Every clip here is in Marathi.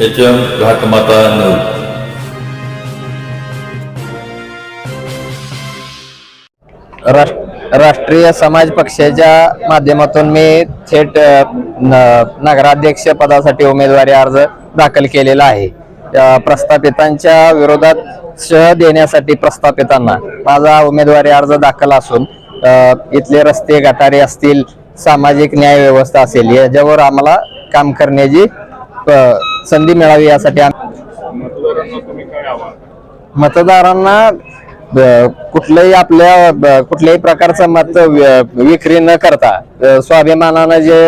एच एम घाटमाता नऊ राष्ट्रीय समाज पक्षाच्या माध्यमातून मी थेट न- नगराध्यक्ष पदासाठी उमेदवारी अर्ज दाखल केलेला आहे प्रस्थापितांच्या विरोधात सह देण्यासाठी प्रस्थापितांना माझा उमेदवारी अर्ज दाखल असून इथले रस्ते गटारे असतील सामाजिक न्याय व्यवस्था असेल याच्यावर आम्हाला काम करण्याची संधी मिळावी यासाठी मतदारांना कुठलंही आपल्या कुठल्याही प्रकारचं मत विक्री न करता स्वाभिमानानं जे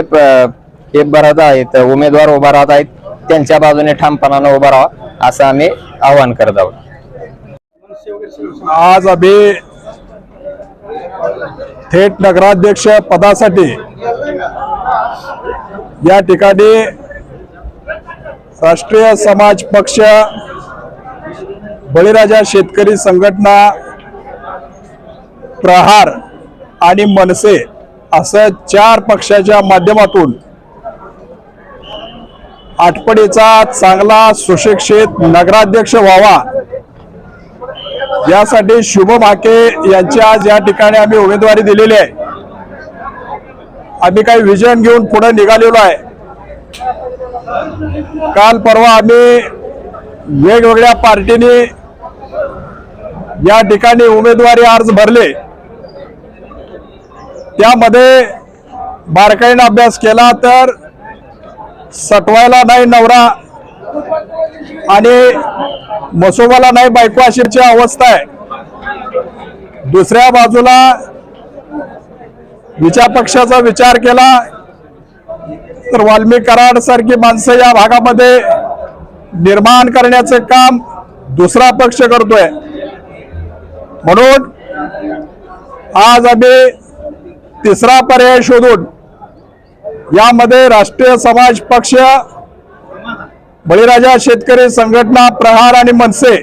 हे भरत आहेत उमेदवार उभा राहत आहेत त्यांच्या बाजूने ठामपणानं उभा राहा असं आम्ही आवाहन करत आहोत. आज आम्ही थेट नगराध्यक्ष पदासाठी या ठिकाणी राष्ट्रीय समाज पक्ष बळीराजा शेतकरी संघटना प्रहार आणि मनसे असं चार पक्षाच्या माध्यमातून आठपडीचा चांगला सुशिक्षित नगराध्यक्ष व्हावा. यासाठी शुभ माके यांची आज या ठिकाणी आम्ही उमेदवारी दिलेली आहे. आम्ही काही विजन घेऊन पुढे निघालेलो आहे. काल परवा आम्ही वेगवेगळ्या पार्टीने या ठिकाणी उमेदवारी अर्ज भरले. त्यामध्ये बारकाईने अभ्यास केला तर सटवायला नाही नवरा आणि मसोबाला नाही बायको अशीची अवस्था आहे. दुसऱ्या बाजूला विचार पक्षाचा विचार केला. तर वाल्मिक कराड सारखी माणसं या भागामध्ये निर्माण करण्याचं काम दुसरा पक्ष करतोय. म्हणून आज आम्ही तिसरा पर्याय शोधून यामध्ये राष्ट्रीय समाज पक्ष बळीराजा शेतकरी संघटना प्रहार आणि मनसे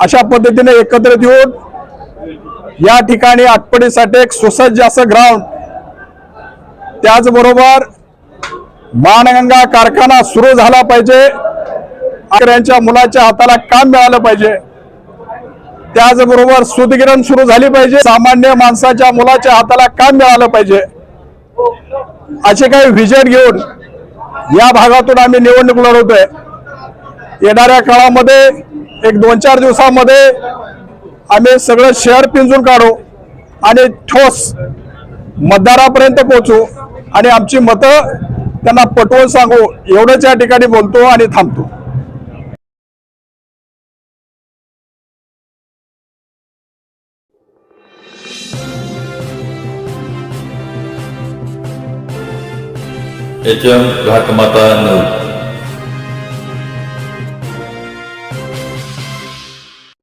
अशा पद्धतीने एकत्रित येऊन या ठिकाणी आटपडीसाठी एक सुसज्ज असं ग्राउंड त्याचबरोबर मानगंगा कारखाना सुरू झाला पाहिजे. यांच्या मुलाच्या हाताला काम मिळालं पाहिजे. त्याचबरोबर सुदगिरण सुरू झाली पाहिजे. सामान्य माणसाच्या मुलाच्या हाताला काम मिळालं पाहिजे. असे काही व्हिजन घेऊन या भागातून आम्ही निवडणूक लढवतोय येणाऱ्या काळामध्ये एक दोन चार दिवसामध्ये आम्ही सगळं शहर पिंजून काढू आणि ठोस मतदारापर्यंत पोहोचू आणि आमची मतं त्यांना पटवून सांगू. एवढंच या ठिकाणी बोलतो आणि थांबतो. एच एम घाटमाता नऊ.